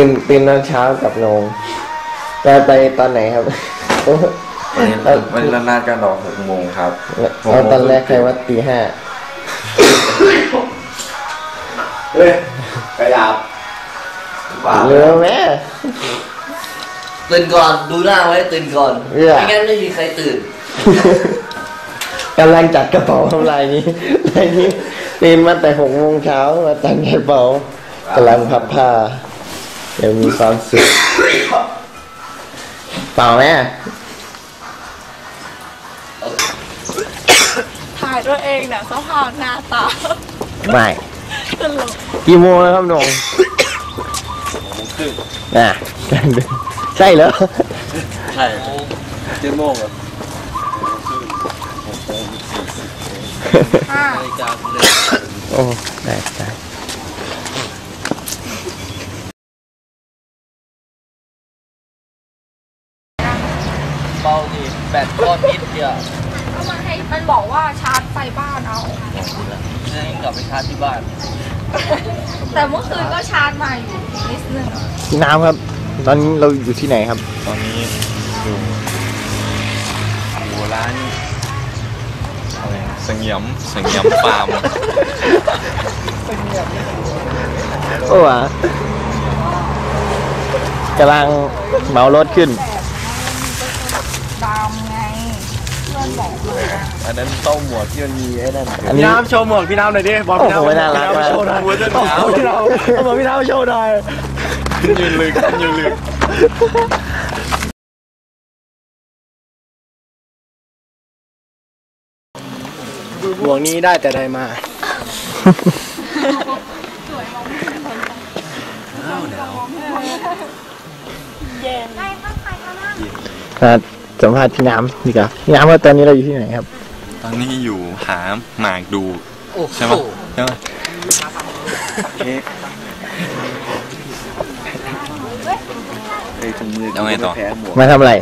ตื่นตื่นตอนเช้ากับโหนงแต่ไปตอนไหนครับ วันนี้วันนี้เรานัดกันออกหกโมงครับเอาตอนแรกใครว่าตีห้าเฮ้ยกระยาบเร็วแม่ตื่นก่อนดูหน้าไว้ตื่นก่อนเอื้อไม่งั้นไม่มีใครตื่นกำลังจัดกระเป๋าทำลายนี้ลายนี้ตื่นมาแต่หกโมงเช้ามาจัดกระเป๋ากำลังพับผ้าเดี๋ ยวมีความสุขเปล่าแม่ถ่ายตัวเองเนี่ยสภาพหน้าตาไม่ตลกกี่โมงแล้วครับหนงอะใช่เหรอใช่เจ็ดโมงเหรอห้าโอ้ได้ได้ เบาดิ แบตก้อนนิดเดียวก็มันให้มันบอกว่าชาร์จไฟบ้านเอาจะกลับไปชาร์จที่บ้าน แต่เมื่อคืนก็ชาร์จมาอยู่นิดนึงพี่น้ำครับ ตอนนี้เราอยู่ที่ไหนครับ ตอนนี้อยู่อยู่ร้านอะไรนะเสงียมเสงียมฟาร์มโอ้วะกำลังเหมารถขึ้น ดำไง เพื่อนบอกเลยอะอันนั้นเต้าหมวกที่มันมีไอ้นั่น อันพี่นี้ น้ำโชว์หมวกพี่น้ำหน่อยดิบอลโอ้พี่โหน้ำน่ารัก พี่มากน้ำโชว์หน่อยหัวจะหโอ้นาวโหพี่น้ำเอาหมวกพี่น้ำโชว์หน่อย ขึ้นยืนลึกขึ้นยืนลึกหมวกนี้ได้แต่ใดมามา สัมภาษณ์พี่น้ำดีกว่าพี่น้ำว่าตอนนี้เราอยู่ที่ไหนครับ ตอนนี้อยู่หาหมากดูโอ้โหใช่ไหมใช่ไหมเค้กไอ้ถุงมือเอาไงต่อมาทำอะไร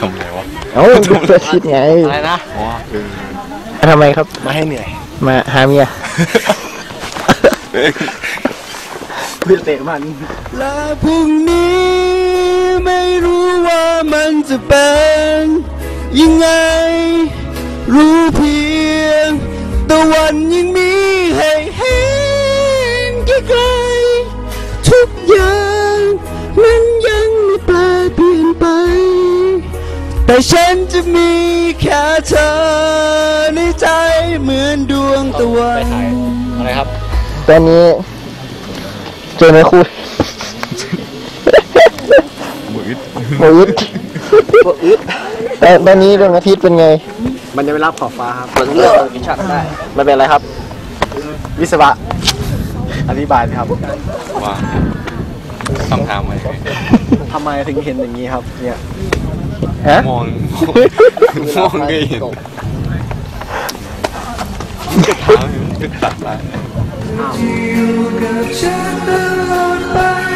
ทำอะไรวะเอ้าดูประชิดไงอะไรนะอ๋อเออมาทำไมครับ มาให้เหนื่อย มาหาเมีย เพื่อเตะมัน และพรุ่งนี้ไม่รู้ว่ามันจะเป็นยังไง รู้เพียงตะวันยังมีให้เห็นไกลๆทุกอย่างมันยังไม่แปรเปลี่ยนไป แต่ฉันจะมีแค่เธอในใจเหมือนดวงตะวัน อะไรครับ ตอนนี้เจอไหมคุณมืดโมอึดเอ่อตอนนี้ดวงอาทิตย์เป็นไง มันจะไปรับขอบฟ้าครับเปิดเรื่องกินชักได้ มันเป็นอะไรครับ วิศวะ อธิบายสิครับ ว่าต้องถามไหมทำไมถึงเห็นอย่างนี้ครับ เนี่ย ฮะ มองมองไม่เห็นถามถึงตัดไปเป็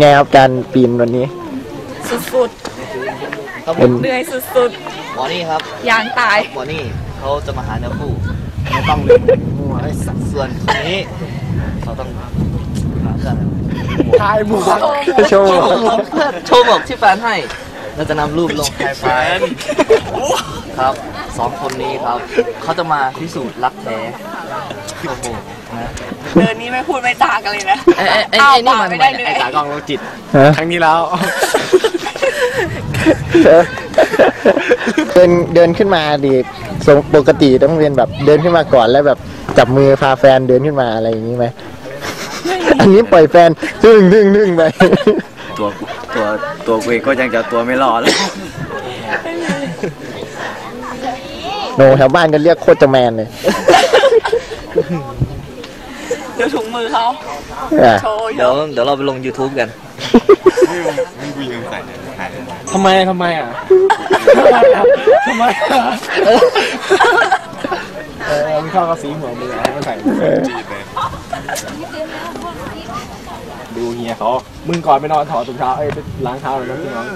ไงครับการปีนวันนี้ สุดเป็นๆเหนื่อยสุดหมอนี่ครับๆยางตาย หมอนี่เขาจะมาหาเนื้อคู่ไม่ต้องเลยมั่วไอ้สัตว์ส่วนคนนี้เขาต้องหากันทายหมวกโชว์โชว์หมวกโชว์หมวกที่แฟนให้เราจะนำรูปลงไฮไฟล์ครับสองคนนี้ครับเขาจะมาพิสูจน์รักแท้ โอ้โหนะเดินนี้ไม่พูดไม่จากันเลยนะไอ้ไอ้ไอ้เอาไอ้นี่ปากมัน ไม่ได้เหนื่อยตากล้องโรคจิตฮะ ครั้งนี้แล้ว เดินเดินขึ้นมาดีทรงปกติต้องเป็นแบบเดินขึ้นมาก่อนแล้วแบบจับมือพาแฟนเดินขึ้นมาอะไรอย่างนี้ไหมอันนี้ปล่อยแฟนดึงดึงดึงไป ตัวตัวตัวกูเองก็ยังจะตัวไม่รอดเลยโนแถวบ้านกันเรียกโคตรจะแมนเลยเดี๋ยวถุงมือเขาอะโชว์เยเดี๋ยวอะเดี๋ยวเราไปลง YouTube กันมึงกูยืมใส่เนี่ยหายเลยทำไมทำไมอะทำไมอะทำไมอะเออมึงเข้ากับสีหัวมึงอะให้มันใส่จีบเลยดูเฮียเขามึงก่อนไปนอนถอดถุงเท้าเอ้ยไปล้างเท้าเลยนะพี่น้อง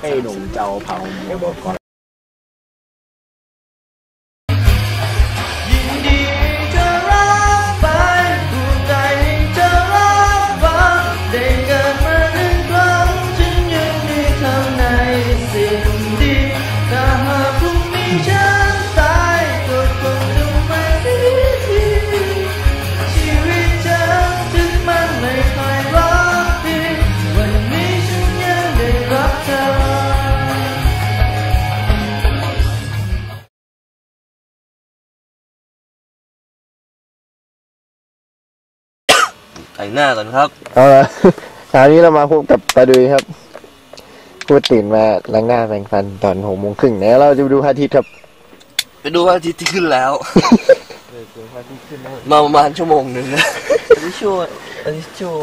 ไอ้หนุ่มเจ้าเผาเมียบอกก่อน แต่งหน้าก่อนครับ เอาละคราวนี้เรามาพบกับปาดุยครับ พูดตื่นมาล้างหน้าแปรงฟันตอนหกโมงครึ่งแล้วเราจะไปดูพระอาทิตย์ครับ ไปดูว่าอาทิตย์ที่ขึ้นแล้ว มาประมาณชั่วโมงหนึ่งนะอันนี้ชั่วอันนี้ชั่ว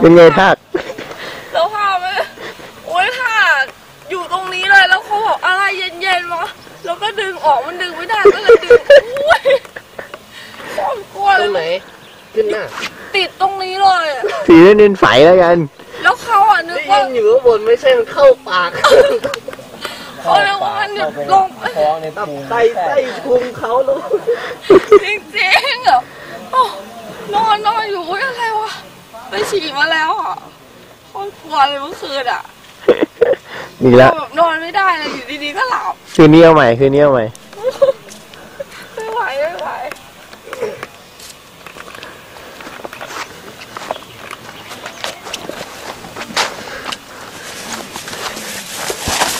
เป็นไงทากแล้วค่ะมันโอ๊ยค่ะ อยู่ตรงนี้เลยแล้วเขาบอกอะไรเย็นๆวะแล้วก็ดึงออกมันดึงไม่ได้ก็เลยดึงอุ้ย โคตรกลัวเลยขึ้นหน้าติดตรงนี้เลยอะสีเน้นๆไฟแล้วกัน แล้วเขาอะนึกได้ว่ายินอยู่ข้างบนไม่ใช่มันเข้าปากเขานึกว่ามันเนี่ยลงท้องในปูไส้ไส้พุงเขาลงจริงๆอะโอ้นอนนอนอยู่อุ๊ยอะไรวะไปฉี่มาแล้วอะโคตรกลัวเลยเมื่อคืนอะอีกแล้วแบบนอนไม่ได้เลยอยู่ดีๆก็หลับคืนนี้เอาใหม่คืนนี้เอาใหม่ไม่ไหวไม่ไหว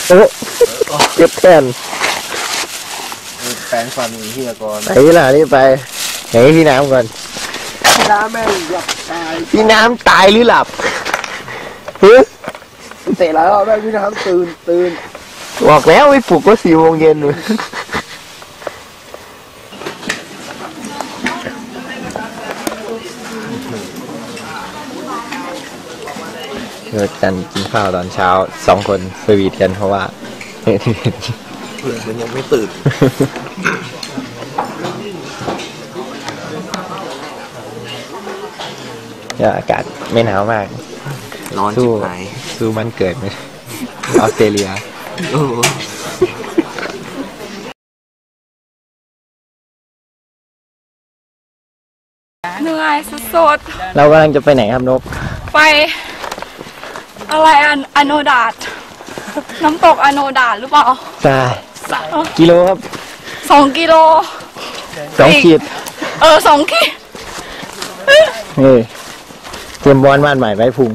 โอ้เจ็บแขนแปรงฟันเฮียก่อนไปล่ะนี่ไปไหนพี่น้ำก่อนน้าแม่งหลับตายพี่น้ำตายหรือหลับเฮ้ยเตะแล้วแม่งพี่น้ำตื่นตื่นบอกแล้วไม่ปลุกก็สี่โมงเย็นเลย เกิดกันกินข้าวตอนเช้าสองคนสวีทกันเพราะว่ามันยังไม่ตื่น ก็อากาศไม่หนาวมาก ร้อนสู้จิบหายสู้มันเกิดไหมออสเตรเลีย โอ้โหเหนื่อยสดเรากำลังจะไปไหนครับนก ๆ ไป อะไรอันอโนดาตน้ำตกอโนดาตหรือเปล่าใช่กิโลครับสองกิโล สองอีกขีด เออสองขีดนี่เตรียมบอลบ้านใหม่ไว้พุง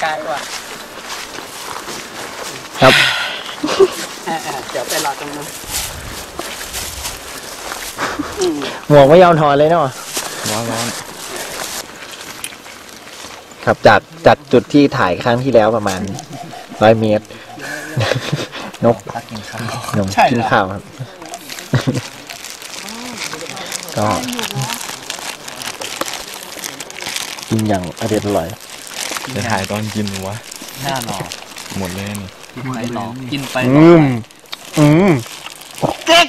ไกลว่ะครับเดี๋ยวไปรอตรงนั้นหมวกไม่ยอมถอดเลยเนาะร้อนร้อน ครับจากจากจุดที่ถ่ายครั้งที่แล้วประมาณร้อยเมตร นกกินข้าวนมกินข้าวครับ ก็กินอย่างอร่อยอร่อยจะถ่ายตอนกินวะหน้าหนอหมดเลยนี่กินไปหนอกินไปอืมอืมน้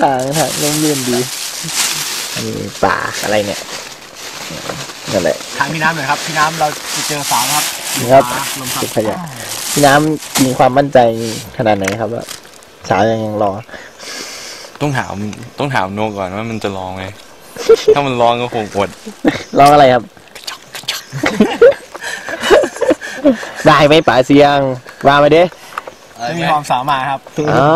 ทางทางร่มรื่นดีอันนี้ป่าอะไรเนี่ยนั่นแหละทางพี่น้ำหน่อยครับพี่น้ำเราจะเจอสาวครับครับลมพัดเก็บขยะพี่น้ำมีความมั่นใจขนาดไหนครับว่าสาวยังยังรอ ต้องถามต้องถามโนก่อนว่ามันจะลองไหมถ้ามันลองก็คงอดลองอะไรครับได้ไหมป่าเสียงว่ามาดิ จะมีความสามารถครับอ๋อ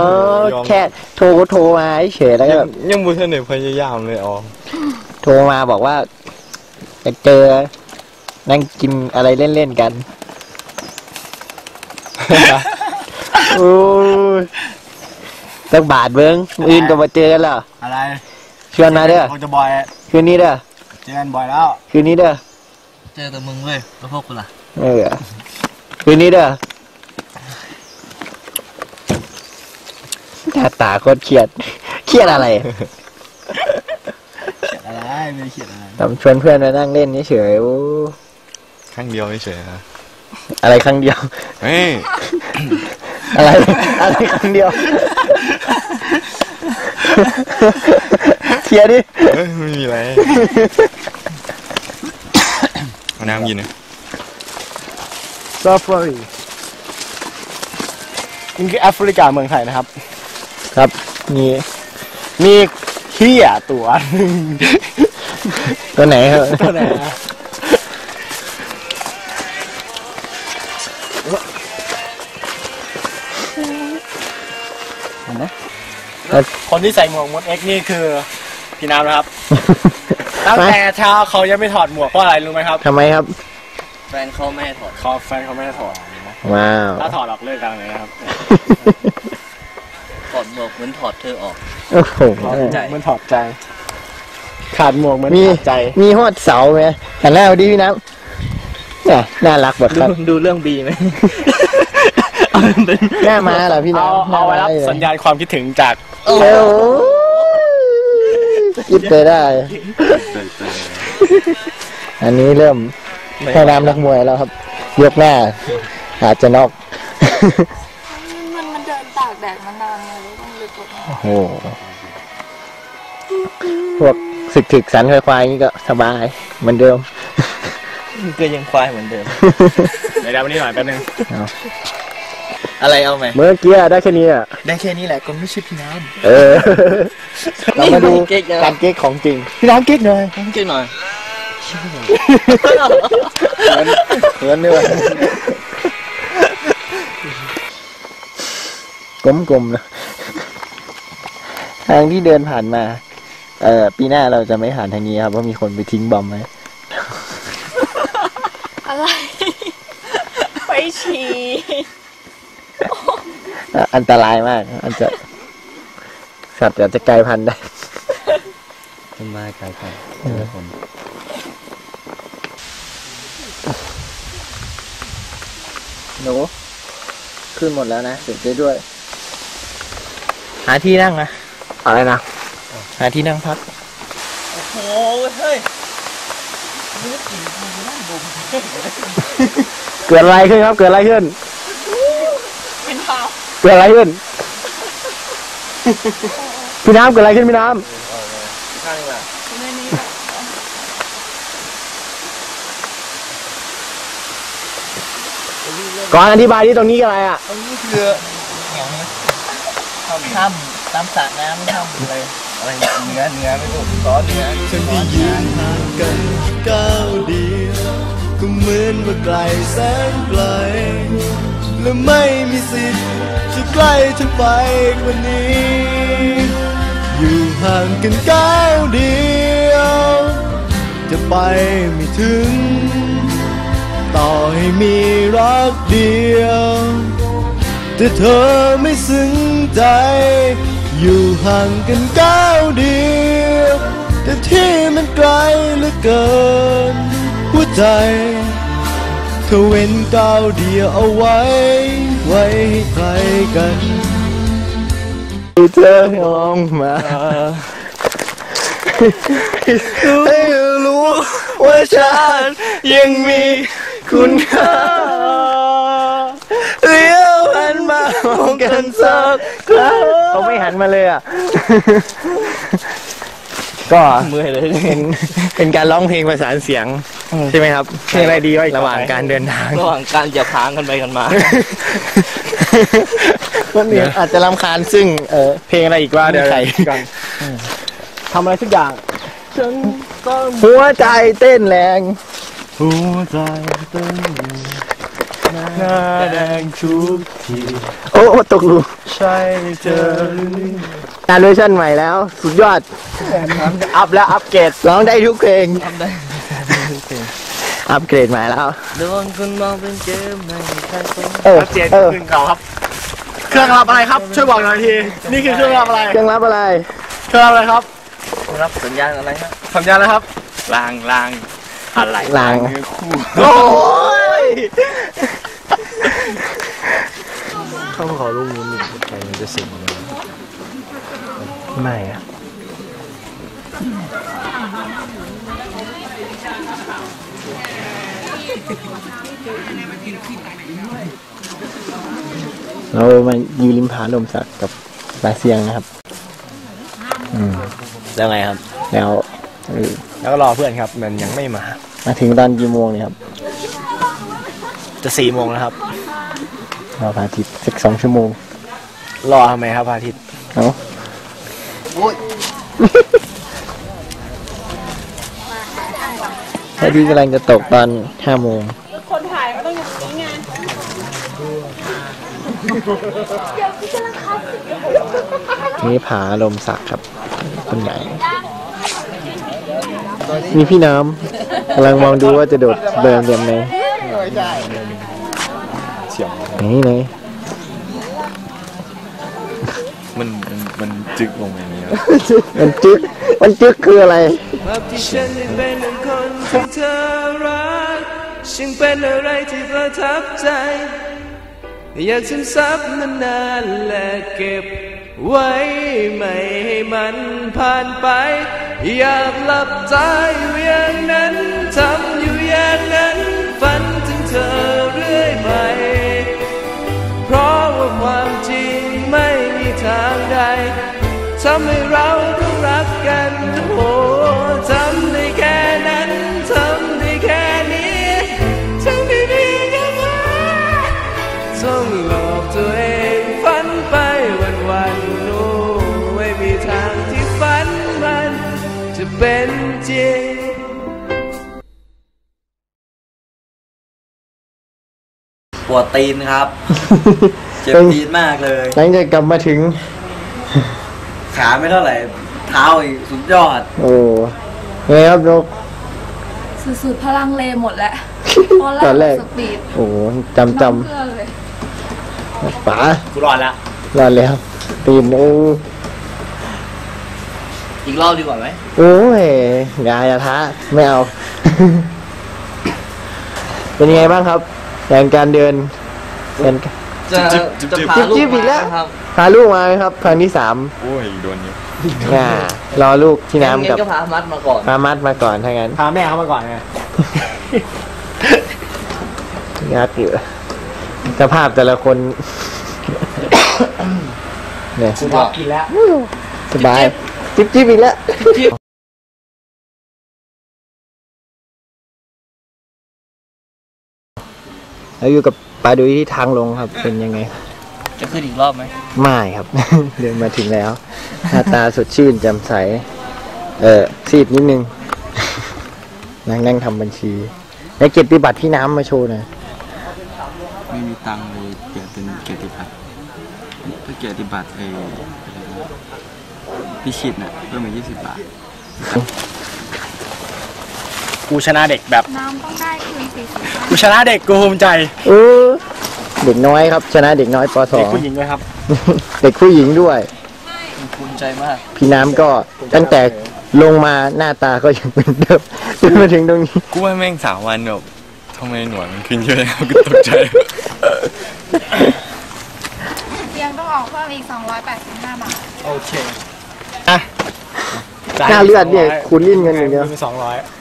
แค่โทรก็โทรมาเฉยๆแล้วก็ยัแบงบยังบุทันเนพยายามเลยอ๋อโทรมาบอกว่าจะเจอนั่งกินอะไรเล่นๆกันโอ้ยสักบาทเบิ้งอื่นก็มาเจอกันแล้วอะไรชวนมาเด้อผมจะบอยคืนนี้เด้อเจอกันบ่อยแล้วคืนนี้เด้อเจอแต่มึงเว้ยแล้วพวกกูล่ะเออคืนนี้เด้อหน้าตาโคตรเครียด เครียดอะไรเขียนอะไรไม่ได้เขียนอะไรทำชวนเพื่อนมานั่งเล่นเฉยๆโอ้ครั้งเดียวเฉยๆนะอะไรครั้งเดียว เฮ้ยอะไร อะไรครั้งเดียว เคลียร์ดิ เฮ้ยไม่มีอะไรเอาน้ำกินนะ ซาฟารีนี่คือแอฟริกาเมืองไทยนะครับ ครับนี่มีเขี้ยตัวหนึ่งตัวไหนครับตัวไหนอะคนที่ใส่หมวกมดเอ็กนี่คือพี่น้ำนะครับ ตั้งแต่เช้าเขายังไม่ถอดหมวกเพราะอะไรรู้ไหมครับทำไมครับ แฟนเขาไม่ให้ถอดเขาแฟนเขาไม่ได้ถอด ว้าว ถ้าถอดออกเลิกกันเลยนะครับ ถอดหมวกเหมือนถอดเธอออกโอ้โหถอดใจเหมันถอดใจ ขาดหมวกเหมันมีถอดใจ มีหอดเสาไหมหันหน้ามาดิพี่น้ำเนี่ยน่ารักบดดูครับดูเรื่องบีไหมหน้ามาเหรอพี่เอาน้ำเอาไว้รับหน้มลยสัญญาณความคิดถึงจากเร็วคิดไปได้ อันนี้เริ่มให้น้ำนักมวยแล้วครับ ยกหน้า อาจจะนอกมันมันเดิน ตากแดดมานานไงแล้วต้องเลยกดโอ้โหพวกศึกถึกสันควายๆนี่ก็สบายเหมือนเดิม ก็ยังควายเหมือนเดิมเดี๋ยวเดี๋ยววันนี้หน่อยแป๊บนึงอะไรเอาไหม เมื่อกี้ได้แค่นี้อะ ได้แค่นี้แหละก็ไม่ใช่พี่น้เออ เรามาดูนี่เก๊กนะการเก๊กของจริง พี่น้ำเก๊กหน่อยำกินหน่อย เหมือนเนื้อ กลมๆนะทางที่เดินผ่านมา เอ่อ ปีหน้าเราจะไม่ผ่านทางนี้ครับเพราะมีคนไปทิ้งบอมไว้อะไร ไปฉี่อะอันตรายมาก อันจะ สัตว์อาจจะกลายพันธุ์ได้ต้นไม้กลายพันธุ์ผมหนูขึ้นหมดแล้วนะเสร็จได้ด้วยหาที่นั่งนะอะไรนะหาที่นั่งพัก โอ้เฮ้ยเกิดอะไรขึ้นครับ เกิดอะไรขึ้นเป็นเท้าเกิดอะไรขึ้น พี่น้ำเกิดอะไรขึ้นพี่น้ำก่อนอธิบายที่ตรงนี้คืออะไรอะ ถ้ำตามสระน้ำถ้ำอะไรอะไรเนื้อเนื้อไม่ถูกซอสเนื้อฉันที่ยืนห่างกันก้าวเดียวก็เหมือนว่าไกลแสนไกลและไม่มีสิทธิ์จะใกล้เธอไปกว่านี้ อยู่ห่างกันก้าวเดียว จะไปไม่ถึง ต่อให้มีรักเดียว แต่เธอไม่ซึ้งใจ อยู่ห่างกันก้าวเดียว แต่ที่มันไกลเหลือเกิน หัวใจ เธอเว้นก้าวเดียวเอาไว้ ไว้ให้ใครกันเจอมองมาให้รู้ว่าฉันยังมีคุณค่าเลี้ยวหันมามองกั นสักครั้งเขาไม่หันมาเลยอะ ก็เมื่อยเลยเป็นเป็นการร้องเพลงประสานเสียง ใช่ไหมครับเพลงอะไรดีวะระหว่างการเดินทางระหว่างการเหยียบหางกันไปกันมามันมีอาจจะรำคาญซึ่งเออเพลงอะไรอีกว่าเดี๋ยวใครก่อนทำอะไรสักอย่างหัวใจเต้นแรง หัวใจเต้น หน้าแดงทุกทีโอ้โอ้ตกหลุมใช่เจอการเวอร์ชันใหม่แล้ว สุดยอด อัพแล้วอัพเกรดร้องได้ทุกเพลงทำได้อัปเกรดใหม่แล้วโดนคุณมองเป็นเกมไม่มีใครสนเอออัพเกรดเออขึ้นเขาครับ เครื่องรับอะไรครับ ช่วยบอกหน่อยที นี่คือเครื่องรับอะไร เครื่องรับอะไร เครื่องรับอะไรครับรับสัญญาณอะไรฮะสัญญาณอะไรครับ ลางลางอะไรลางเนื้อคู่โอ้ย เข้าขอลูกนู้นหนึ่งใจมันจะสิงไม่อะเรามาอยู่ริมผาลมสักกับปลาเซียงนะครับ อืมแล้วไงครับ แล้วเออแล้วก็รอเพื่อนครับ มันยังไม่มา มาถึงตอนกี่โมงเนี่ยครับ จะสี่โมงแล้วครับ รอพระอาทิตย์สักสองชั่วโมง รอทำไมครับพระอาทิตย์เอ้าโอ้ยพระอาทิตย์กำลังจะตกตอนห้าโมง คนถ่ายก็ต้องอย่างนี้ไงนี่ผาลมสักครับคนใหญ่มีพี่น้ำกำลังมองดูว่าจะโดดเดินแบบไห นเฉียบนี่ไหนมันมันมันจึกลงไปอย่างนี้ครับมันจึกมันจึกคืออะไรภาพที่ฉันได้เป็นหนึ่งคนที่เธอรักฉันเป็นอะไรที่ประทับใจ อยากซึมซับมันนานๆและเก็บไว้ไม่ให้มันผ่านไป อยากหลับตาอยู่อย่างนั้น ทางใดทำให้เราต้องรักกันโอ้ ปวดตีนครับ เจ็บตีนมากเลย หลังจากกลับมาถึง ขาไม่เท่าไหร่ เท้าอีกสุดยอด โอ้ไงครับนกสุดๆพลังเลหมดแหละตอนแรตอนแรกกสปีดโอ้จำจน้ำเพื่อนเลยำป๋ากูรอดละรอดแล้ว ตีนโอ้อีกรอบดีกว่าไหมโอ้ยอยาอย่าท้าไม่เอา เป็นยังไงบ้างครับ แรงการเดินเป็นจะจะพาจิ๊บลูจิ๊กบอีกแล้วมาครับพาลูกมาไหมครับครั้งที่สามโอ้ยโดนอยู่อ่ารอลูกที่น้ำกับงั้ก็พามัดมาก่อน พามัดมาก่อนถ้างั้นพาแม่เขามาก่อนไงยัดอยู่สภาพแต่ละคน เนี่ยกูพอกินแล้วสบาย จิ๊บจิ๊บอีกแล้ว แล้วอยู่กับปลาดุยที่ทางลงครับ เป็นยังไง จะขึ้นอีกรอบไหมไม่ครับ เดินมาถึงแล้ว หน้าตาสดชื่นแจ่มใส เออซีดนิดนึง นั่งนั่งทำบัญชี แล้วเกียรติบัตรพี่น้ำมาโชว์หน่อยไม่มีตังค์เลยเปลี่ยนเป็นเกียรติบัตรเพื่อเกียรติบัตรเอออะไรนะพี่ชิดน่ะเพิ่มมา20 บาท กูชนะเด็กแบบน้ำต้องได้คืนสี่สิบกูชนะเด็กกูภูมิใจเออเด็กน้อยครับ ชนะเด็กน้อยปสเด็อกง ผู้หญิงด้วยครับ เด็กผู้หญิงด้วย ภูมิใจมาก พี่น้ำก็ตั้งแต่ลงมาหน้าตาก็ยังเป็นเดิมจนมาถึงตรงนี้ กูว่าแม่งสามวันแบบทำไมหนวดมันขึ้นเยอะเลยกูตกใจ เตียงต้องออกเพิ่มอีก 285 บาท โอเคอะหน้าเลือดเนี่ยคุณลิ้นกันอย่างเดียว สองร้อยต้องหวัง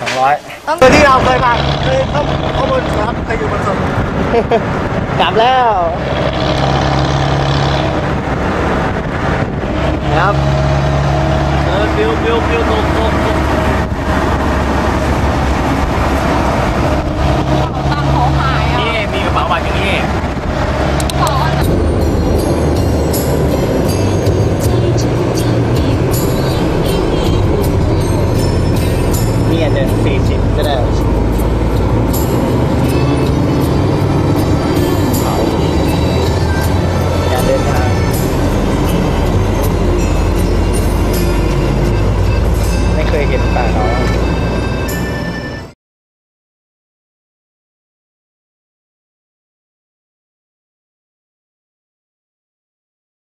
สองร้อยต้องคือที่เราเคยมาเคยเข้าข้อมูลครับเคยอยู่บนสุดกลับแล้วครับ เออฟิวฟิวฟิวตกตก